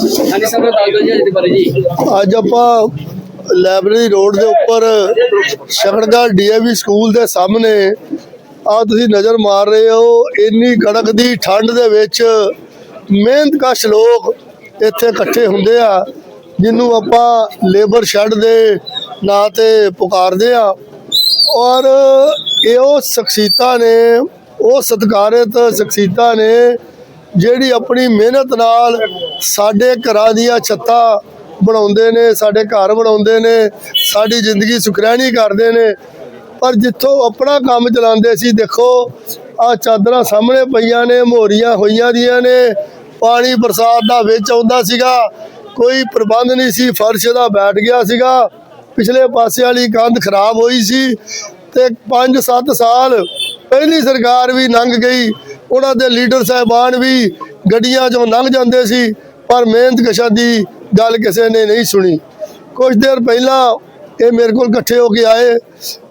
ਹਾਂਜੀ ਸਰ ਦੱਸ ਦਿਓ ਜੀ ਇਹਦੇ ਬਾਰੇ ਜੀ। ਅੱਜ ਆਪਾਂ ਲਾਇਬ੍ਰੇਰੀ ਰੋਡ ਦੇ ਉੱਪਰ ਸ਼ਕੜਗੜ ਡੀਏਵੀ ਸਕੂਲ ਦੇ ਸਾਹਮਣੇ ਆ ਤੁਸੀਂ ਨਜ਼ਰ ਮਾਰ ਰਹੇ ਹੋ, ਇੰਨੀ ਕੜਕ ਦੀ ਠੰਡ ਦੇ ਵਿੱਚ ਮਿਹਨਤਕਸ਼ ਲੋਕ ਇੱਥੇ ਇਕੱਠੇ ਹੁੰਦੇ ਆ, ਜਿਹਨੂੰ ਆਪਾਂ ਲੇਬਰ ਸ਼ੈੱਡ ਦੇ ਨਾਂ ਤੇ ਪੁਕਾਰਦੇ ਆ। ਔਰ ਇਹ ਉਹ ਸ਼ਖਸੀਅਤਾਂ ਨੇ, ਉਹ ਸਤਿਕਾਰਤ ਸ਼ਖਸੀਅਤਾਂ ਨੇ ਜਿਹੜੀ ਆਪਣੀ ਮਿਹਨਤ ਨਾਲ ਸਾਡੇ ਘਰਾਂ ਦੀਆਂ ਛੱਤਾਂ ਬਣਾਉਂਦੇ ਨੇ, ਸਾਡੇ ਘਰ ਬਣਾਉਂਦੇ ਨੇ, ਸਾਡੀ ਜ਼ਿੰਦਗੀ ਸੁਖਰੈਣੀ ਕਰਦੇ ਨੇ। ਪਰ ਜਿੱਥੋਂ ਆਪਣਾ ਕੰਮ ਚਲਾਉਂਦੇ ਸੀ, ਦੇਖੋ ਆ ਚਾਦਰਾਂ ਸਾਹਮਣੇ ਪਈਆਂ ਨੇ, ਮੋਰੀਆਂ ਹੋਈਆਂ ਦੀਆਂ ਨੇ, ਪਾਣੀ ਬਰਸਾਤ ਦਾ ਵਿੱਚ ਆਉਂਦਾ ਸੀਗਾ, ਕੋਈ ਪ੍ਰਬੰਧ ਨਹੀਂ ਸੀ, ਫਰਸ਼ ਦਾ ਬੈਠ ਗਿਆ ਸੀਗਾ, ਪਿਛਲੇ ਪਾਸੇ ਵਾਲੀ ਕੰਧ ਖਰਾਬ ਹੋਈ ਸੀ ਤੇ 5-7 ਸਾਲ ਪਹਿਲੀ ਸਰਕਾਰ ਵੀ ਲੰਘ ਗਈ ਉਹਨਾਂ ਦੇ ਲੀਡਰ ਸਾਹਿਬਾਨ ਵੀ ਗੱਡੀਆਂ 'ਚੋਂ ਲੰਘ ਜਾਂਦੇ ਸੀ ਪਰ ਮਿਹਨਤ ਕਸ਼ਾ ਦੀ ਗੱਲ ਕਿਸੇ ਨੇ ਨਹੀਂ ਸੁਣੀ ਕੁਝ ਦੇਰ ਪਹਿਲਾਂ ਇਹ ਮੇਰੇ ਕੋਲ ਇਕੱਠੇ ਹੋ ਕੇ ਆਏ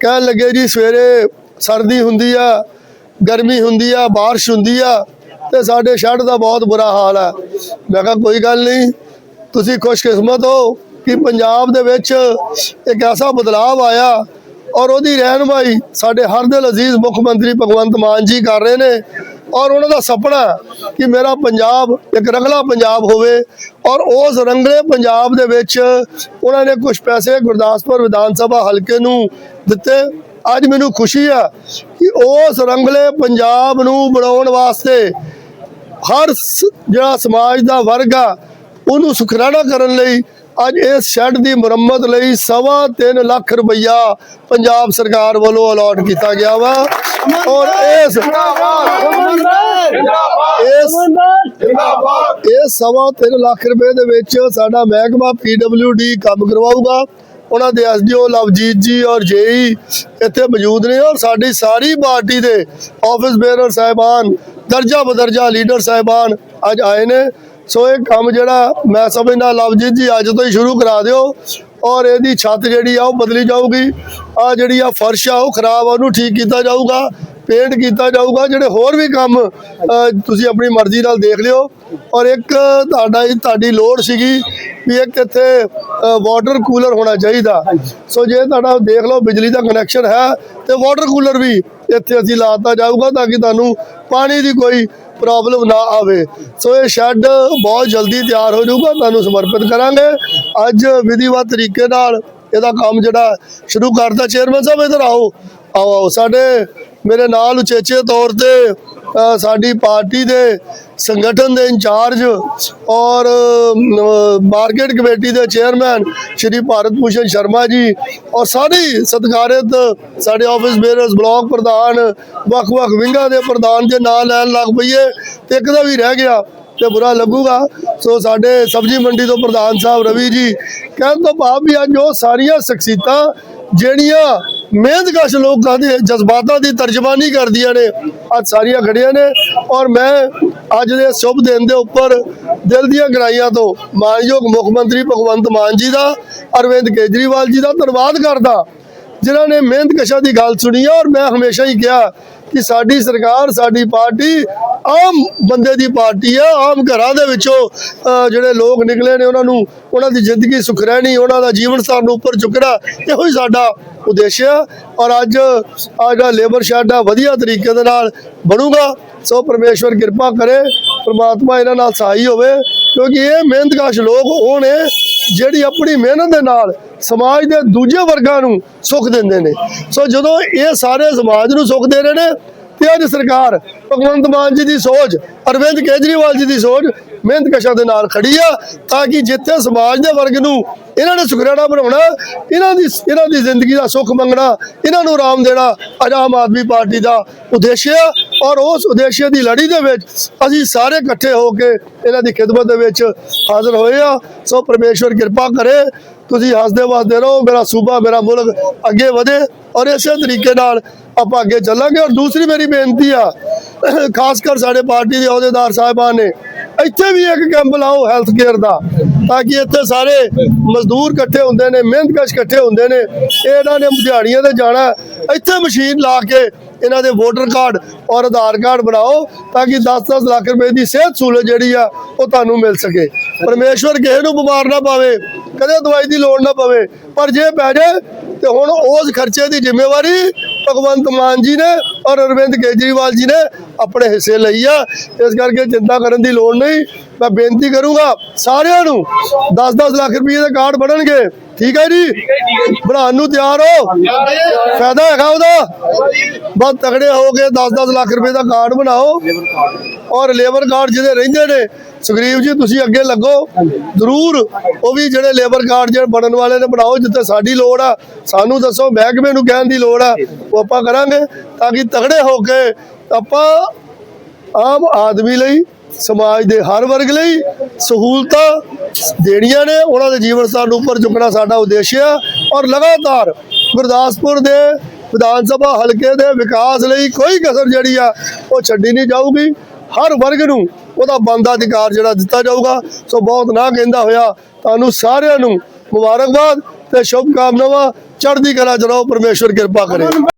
ਕਹਿਣ ਲੱਗੇ ਜੀ ਸਵੇਰੇ ਸਰਦੀ ਹੁੰਦੀ ਆ ਗਰਮੀ ਹੁੰਦੀ ਆ بارش ਹੁੰਦੀ ਆ ਤੇ ਸਾਡੇ ਸ਼ਹਿਰ ਦਾ ਬਹੁਤ ਬੁਰਾ ਹਾਲ ਆ ਮੈਂ ਕਿਹਾ ਕੋਈ ਗੱਲ ਨਹੀਂ ਤੁਸੀਂ ਖੁਸ਼ਕਿਸਮਤ ਹੋ ਕਿ ਪੰਜਾਬ ਦੇ ਵਿੱਚ ਇੱਕ ਐਸਾ ਬਦਲਾਅ ਆਇਆ ਔਰ ਉਹਦੀ ਰਹਿਨਮਾਈ ਸਾਡੇ ਹਰ ਦਿਲ ਅਜ਼ੀਜ਼ ਮੁੱਖ ਮੰਤਰੀ ਭਗਵੰਤ ਮਾਨ ਜੀ ਕਰ ਰਹੇ ਨੇ ਔਰ ਉਹਨਾਂ ਦਾ ਸੁਪਨਾ ਕਿ ਮੇਰਾ ਪੰਜਾਬ ਇੱਕ ਰੰਗਲਾ ਪੰਜਾਬ ਹੋਵੇ ਔਰ ਉਸ ਰੰਗਲੇ ਪੰਜਾਬ ਦੇ ਵਿੱਚ ਉਹਨਾਂ ਨੇ ਕੁਝ ਪੈਸੇ ਗੁਰਦਾਸਪੁਰ ਵਿਧਾਨ ਸਭਾ ਹਲਕੇ ਨੂੰ ਦਿੱਤੇ। ਅੱਜ ਮੈਨੂੰ ਖੁਸ਼ੀ ਆ ਕਿ ਉਸ ਰੰਗਲੇ ਪੰਜਾਬ ਨੂੰ ਬਣਾਉਣ ਵਾਸਤੇ ਹਰ ਸ- ਜਿਹੜਾ ਸਮਾਜ ਦਾ ਵਰਗ ਆ, ਉਹਨੂੰ ਸੁਖਰਾਣਾ ਕਰਨ ਲਈ ਅੱਜ ਇਸ ਸ਼ੈੱਡ ਦੀ ਮੁਰੰਮਤ ਲਈ ਸਵਾ ਤਿੰਨ ਲੱਖ ਰੁਪਈਆ ਪੰਜਾਬ ਸਰਕਾਰ ਵੱਲੋਂ ਅਲਾਟ ਕੀਤਾ ਗਿਆ ਵਾ। ਔਰ ਇਸ ਇਸ ਸਵਾ ਤਿੰਨ ਲੱਖ ਰੁਪਏ ਦੇ ਵਿੱਚ ਸਾਡਾ ਮਹਿਕਮਾ ਡੀ ਕੰਮ ਕਰਵਾਊਗਾ। ਉਹਨਾਂ ਦੇ ਐਸਡੀਓ ਲਵਜੀਤ ਜੀ ਔਰ ਜੇਈ ਇੱਥੇ ਮੌਜੂਦ ਨੇ ਔਰ ਸਾਡੀ ਸਾਰੀ ਪਾਰਟੀ ਦੇ ਆਫਿਸ ਬੇਅਰਰ ਸਾਹਿਬਾਨ, ਦਰਜਾ ਬਦਰਜਾ ਲੀਡਰ ਸਾਹਿਬਾਨ ਅੱਜ ਆਏ ਨੇ। ਸੋ ਇਹ ਕੰਮ ਜਿਹੜਾ ਮੈਂ ਸਮਝਦਾ, ਲਵਜੀਤ ਜੀ, ਅੱਜ ਤੋਂ ਹੀ ਸ਼ੁਰੂ ਕਰਾ ਦਿਓ ਔਰ ਇਹਦੀ ਛੱਤ ਜਿਹੜੀ ਆ ਉਹ ਬਦਲੀ ਜਾਊਗੀ। ਆ ਜਿਹੜੀ ਆ ਫਰਸ਼ ਆ, ਉਹ ਖਰਾਬ ਆ, ਉਹਨੂੰ ਠੀਕ ਕੀਤਾ ਜਾਊਗਾ, ਪੇਂਟ ਕੀਤਾ ਜਾਊਗਾ, ਜਿਹੜੇ ਹੋਰ ਵੀ ਕੰਮ ਤੁਸੀਂ ਆਪਣੀ ਮਰਜ਼ੀ ਨਾਲ ਦੇਖ ਲਿਓ। ਔਰ ਇੱਕ ਤੁਹਾਡਾ ਤੁਹਾਡੀ ਲੋੜ ਸੀਗੀ ਵੀ ਇੱਕ ਇੱਥੇ ਵਾਟਰ ਕੂਲਰ ਹੋਣਾ ਚਾਹੀਦਾ। ਸੋ ਜੇ ਤੁਹਾਡਾ ਦੇਖ ਲਓ, ਬਿਜਲੀ ਦਾ ਕਨੈਕਸ਼ਨ ਹੈ, ਤੇ ਵਾਟਰ ਕੂਲਰ ਵੀ ਇੱਥੇ ਅਸੀਂ ਲਾਤਾ ਜਾਊਗਾ ਤਾਂ ਕਿ ਤੁਹਾਨੂੰ ਪਾਣੀ ਦੀ ਕੋਈ ਪ੍ਰੋਬਲਮ ਨਾ ਆਵੇ। ਸੋ ਇਹ ਸ਼ੈੱਡ ਬਹੁਤ ਜਲਦੀ ਤਿਆਰ ਹੋ ਜਾਊਗਾ, ਤੁਹਾਨੂੰ ਸਮਰਪਿਤ ਕਰਾਂਗੇ। ਅੱਜ ਵਿਧੀਵਤ ਤਰੀਕੇ ਨਾਲ ਇਹਦਾ ਕੰਮ ਜਿਹੜਾ ਸ਼ੁਰੂ ਕਰਦਾ ਚੇਅਰਮੈਨ ਸਾਹਿਬ, ਇਧਰ ਆਓ ਆਓ, ਸਾਡੇ ਮੇਰੇ ਨਾਲ ਉਚੇਚੇ ਤੌਰ ਤੇ ਸਾਡੀ ਪਾਰਟੀ ਦੇ ਸੰਗਠਨ ਦੇ ਇੰਚਾਰਜ ਔਰ ਮਾਰਕੀਟ ਕਮੇਟੀ ਦੇ ਚੇਅਰਮੈਨ ਸ਼੍ਰੀ ਭਾਰਤ ਭੂਸ਼ਣ ਸ਼ਰਮਾ ਜੀ ਔਰ ਸਾਰੀ ਸਤਿਕਾਰਤ ਸਾਡੇ ਆਫਿਸ ਬੇਅਰਸ ਬਲਾਕ ਪ੍ਰਧਾਨ, ਵੱਖ-ਵੱਖ ਵਿੰਗਾਂ ਦੇ ਪ੍ਰਧਾਨ ਦੇ ਨਾਂ ਲੈਣ ਲੱਗ ਪਈਏ ਤੇ ਇੱਕ ਦਾ ਵੀ ਰਹਿ ਗਿਆ ਤੇ ਬੁਰਾ ਲੱਗੂਗਾ। ਸੋ ਸਾਡੇ ਸਬਜ਼ੀ ਮੰਡੀ ਤੋਂ ਪ੍ਰਧਾਨ ਸਾਹਿਬ ਰਵੀ ਜੀ, ਕਹਿਣ ਤੋਂ ਭਾਵ ਵੀ ਅੱਜ ਉਹ ਸਾਰੀਆਂ ਸ਼ਖਸੀਅਤਾਂ ਜਿਹੜੀਆਂ ਮਿਹਨਤਕਸ਼ ਲੋਕਾਂ ਦੇ ਜਜ਼ਬਾਤਾਂ ਦੀ ਤਰਜਮਾਨੀ ਕਰਦੀਆਂ ਨੇ। ਅੱਜ ਸਾਰੀਆਂ ਖੜੀਆਂ ਨੇ ਔਰ ਮੈਂ ਅੱਜ ਦੇ ਸ਼ੁਭ ਦਿਨ ਦੇ ਉੱਪਰ ਦਿਲ ਦੀਆਂ ਗਹਿਰਾਈਆਂ ਤੋਂ ਮਾਨਯੋਗ ਮੁੱਖ ਮੰਤਰੀ ਭਗਵੰਤ ਮਾਨ ਜੀ ਦਾ, ਅਰਵਿੰਦ ਕੇਜਰੀਵਾਲ ਜੀ ਦਾ ਧੰਨਵਾਦ ਕਰਦਾ। ਜਿਨ੍ਹਾਂ ਨੇ ਮਿਹਨਤ ਕਸ਼ਾ ਦੀ ਗੱਲ ਸੁਣੀ ਹੈ ਔਰ ਮੈਂ ਹਮੇਸ਼ਾ ਹੀ ਕਿਹਾ ਕਿ ਸਾਡੀ ਸਰਕਾਰ, ਸਾਡੀ ਪਾਰਟੀ ਆਮ ਬੰਦੇ ਦੀ ਪਾਰਟੀ ਆ, ਆਮ ਘਰਾਂ ਦੇ ਵਿੱਚੋਂ ਜਿਹੜੇ ਲੋਕ ਨਿਕਲੇ ਨੇ ਉਹਨਾਂ ਨੂੰ, ਉਹਨਾਂ ਦੀ ਜ਼ਿੰਦਗੀ ਸੁਖ ਰਹਿਣੀ, ਉਹਨਾਂ ਦਾ ਜੀਵਨ ਸਤਰ ਨੂੰ ਉੱਪਰ ਚੁੱਕਣਾ, ਇਹੋ ਹੀ ਸਾਡਾ ਉਦੇਸ਼ ਆ ਔਰ ਅੱਜ ਆ ਜਿਹੜਾ ਲੇਬਰ ਸ਼ੈੱਡ ਆ, ਵਧੀਆ ਤਰੀਕੇ ਦੇ ਨਾਲ ਬਣੂਗਾ। ਸੋ ਪਰਮੇਸ਼ਵਰ ਕਿਰਪਾ ਕਰੇ, ਪ੍ਰਮਾਤਮਾ ਇਹਨਾਂ ਨਾਲ ਸਹਾਈ ਹੋਵੇ, ਕਿਉਂਕਿ ਇਹ ਮਿਹਨਤਕਸ਼ ਲੋਕ ਉਹ ਨੇ ਜਿਹੜੀ ਆਪਣੀ ਮਿਹਨਤ ਦੇ ਨਾਲ ਸਮਾਜ ਦੇ ਦੂਜੇ ਵਰਗਾਂ ਨੂੰ ਸੁੱਖ ਦਿੰਦੇ ਨੇ। ਸੋ ਜਦੋਂ ਇਹ ਸਾਰੇ ਸਮਾਜ ਨੂੰ ਸੁੱਖ ਦੇ ਰਹੇ ਨੇ ਤੇ ਅੱਜ ਸਰਕਾਰ। ਭਗਵੰਤ ਮਾਨ ਜੀ ਦੀ ਸੋਚ, ਅਰਵਿੰਦ ਕੇਜਰੀਵਾਲ ਜੀ ਦੀ ਸੋਚ, ਮਿਹਨਤ ਕਸ਼ਾਂ ਦੇ ਨਾਲ ਖੜੀ ਆ, ਤਾਂ ਕਿ ਜਿੱਥੇ ਸਮਾਜ ਦੇ ਵਰਗ ਨੂੰ ਇਹਨਾਂ ਨੇ ਸੁਖਰਾਣਾ ਬਣਾਉਣਾ, ਇਹਨਾਂ ਦੀ ਇਹਨਾਂ ਦੀ ਜ਼ਿੰਦਗੀ ਦਾ ਸੁੱਖ ਮੰਗਣਾ, ਇਹਨਾਂ ਨੂੰ ਆਰਾਮ ਦੇਣਾ ਅੱਜ ਆਮ ਆਦਮੀ ਪਾਰਟੀ ਦਾ ਉਦੇਸ਼ ਆ। ਔਰ ਉਸ ਉਦੇਸ਼ ਦੀ ਲੜੀ ਦੇ ਵਿੱਚ ਅਸੀਂ ਸਾਰੇ ਇਕੱਠੇ ਹੋ ਕੇ ਇਹਨਾਂ ਦੀ ਖਿਦਮਤ ਦੇ ਵਿੱਚ ਹਾਜ਼ਰ ਹੋਏ ਆ। ਸੋ ਪਰਮੇਸ਼ਵਰ ਕਿਰਪਾ ਕਰੇ ਤੁਸੀਂ ਹੱਸਦੇ ਵਸਦੇ ਰਹੋ, ਮੇਰਾ ਸੂਬਾ, ਮੇਰਾ ਮੁਲਕ ਅੱਗੇ ਵਧੇ ਔਰ ਇਸੇ ਤਰੀਕੇ ਨਾਲ ਆਪਾਂ ਅੱਗੇ ਚੱਲਾਂਗੇ। ਔਰ ਦੂਸਰੀ ਮੇਰੀ ਬੇਨਤੀ ਆ ਖਾਸ ਕਰ ਸਾਡੇ ਪਾਰਟੀ ਦੇ ਅਹੁਦੇਦਾਰ ਸਾਹਿਬਾਨ ਨੇ, ਇੱਥੇ ਵੀ ਇੱਕ ਕੈਂਪ ਲਾਓ ਹੈਲਥ ਕੇਅਰ ਦਾ, ਤਾਂ ਕਿ ਇੱਥੇ ਸਾਰੇ ਮਜ਼ਦੂਰ ਇਕੱਠੇ ਹੁੰਦੇ ਨੇ ਮਿਹਨਤਕਸ਼ ਇਕੱਠੇ ਹੁੰਦੇ ਨੇ ਇਹਨਾਂ ਨੇ ਦਿਹਾੜੀਆਂ ਤੇ ਜਾਣਾ। ਇੱਥੇ ਮਸ਼ੀਨ ਲਾ ਕੇ ਇਹਨਾਂ ਦੇ ਵੋਟਰ ਕਾਰਡ ਔਰ ਆਧਾਰ ਕਾਰਡ ਬਣਾਓ, ਤਾਂ ਕਿ 10-10 ਲੱਖ ਰੁਪਏ ਦੀ ਸਿਹਤ ਸਹੂਲਤ ਜਿਹੜੀ ਆ, ਉਹ ਤੁਹਾਨੂੰ ਮਿਲ ਸਕੇ। ਪਰਮੇਸ਼ਵਰ ਕਿਸੇ ਨੂੰ ਬਿਮਾਰ ਨਾ ਪਾਵੇ ਕਦੇ ਦਵਾਈ ਦੀ ਲੋੜ ਨਾ ਪਵੇ। ਪਰ ਜੇ ਪੈ ਜਾਏ ਤੇ ਹੁਣ ਉਸ ਖਰਚੇ ਦੀ ਜ਼ਿੰਮੇਵਾਰੀ ਭਗਵੰਤ ਮਾਨ ਜੀ ਨੇ ਔਰ ਅਰਵਿੰਦ ਕੇਜਰੀਵਾਲ ਜੀ ਨੇ ਆਪਣੇ ਹਿੱਸੇ ਲਈ ਆ। ਇਸ ਕਰਕੇ ਚਿੰਤਾ ਕਰਨ ਦੀ ਲੋੜ ਨਹੀਂ। ਮੈਂ ਬੇਨਤੀ ਕਰੂੰਗਾ ਸਾਰਿਆਂ ਨੂੰ 10-10 ਲੱਖ ਰੁਪਏ ਦੇ ਕਾਰਡ ਬਣਨਗੇ। ਠੀਕ ਹੈ ਜੀ? ਬਣਾਉਣ ਨੂੰ ਤਿਆਰ ਹੋ। ਫਾਇਦਾ ਹੈਗਾ ਉਹਦਾ। ਬਸ ਤਗੜੇ ਹੋ ਕੇ 10-10 ਲੱਖ ਰੁਪਏ ਦਾ ਕਾਰਡ ਬਣਾਓ। ਔਰ ਲੇਬਰ ਕਾਰਡ ਜਿਹੜੇ ਰਹਿੰਦੇ ਨੇ ਸੁਗਰੀਵ ਜੀ, ਤੁਸੀਂ ਅੱਗੇ ਲੱਗੋ। ਜ਼ਰੂਰ ਉਹ ਵੀ ਜਿਹੜੇ ਲੇਬਰ ਕਾਰਡ ਜਿਹੜੇ ਬਣਨ ਵਾਲੇ ਨੇ, ਬਣਾਓ ਜਿੱਥੇ ਸਾਡੀ ਲੋੜ ਆ। ਸਾਨੂੰ ਦੱਸੋ, ਮਹਿਕਮੇ ਨੂੰ ਕਹਿਣ ਦੀ ਲੋੜ ਆ। ਉਹ ਆਪਾਂ ਕਰਾਂਗੇ ਤਾਂ ਕਿ ਤਗੜੇ ਹੋ ਕੇ ਆਪਾਂ ਆਮ ਆਦਮੀ ਲਈ, ਸਮਾਜ ਦੇ ਹਰ ਵਰਗ ਲਈ ਸਹੂਲਤਾਂ ਦੇਣੀਆਂ ਨੇ। ਉਹਨਾਂ ਦੇ ਜੀਵਨ ਸਥਰ ਨੂੰ ਉੱਪਰ ਚੁੱਕਣਾ ਸਾਡਾ ਉਦੇਸ਼ ਆ। ਔਰ ਲਗਾਤਾਰ ਗੁਰਦਾਸਪੁਰ ਦੇ ਵਿਧਾਨ ਸਭਾ ਹਲਕੇ ਦੇ ਵਿਕਾਸ ਲਈ ਕੋਈ ਕਸਰ ਜਿਹੜੀ ਆ, ਉਹ ਛੱਡੀ ਨਹੀਂ ਜਾਊਗੀ। ਹਰ ਵਰਗ ਨੂੰ ਉਹਦਾ ਬੰਦਾ ਅਧਿਕਾਰ ਜਿਹੜਾ ਦਿੱਤਾ ਜਾਊਗਾ, ਸੋ ਬਹੁਤ ਨਾ ਕਹਿੰਦਾ ਹੋਇਆ, ਤੁਹਾਨੂੰ ਸਾਰਿਆਂ ਨੂੰ ਮੁਬਾਰਕਬਾਦ ਤੇ ਸ਼ੁਭ ਕਾਮਨਾਵਾਂ ਚੜ੍ਹਦੀ ਕਲਾ ਚ ਰਹੋ, ਪਰਮੇਸ਼ਵਰ ਕਿਰਪਾ ਕਰੇ।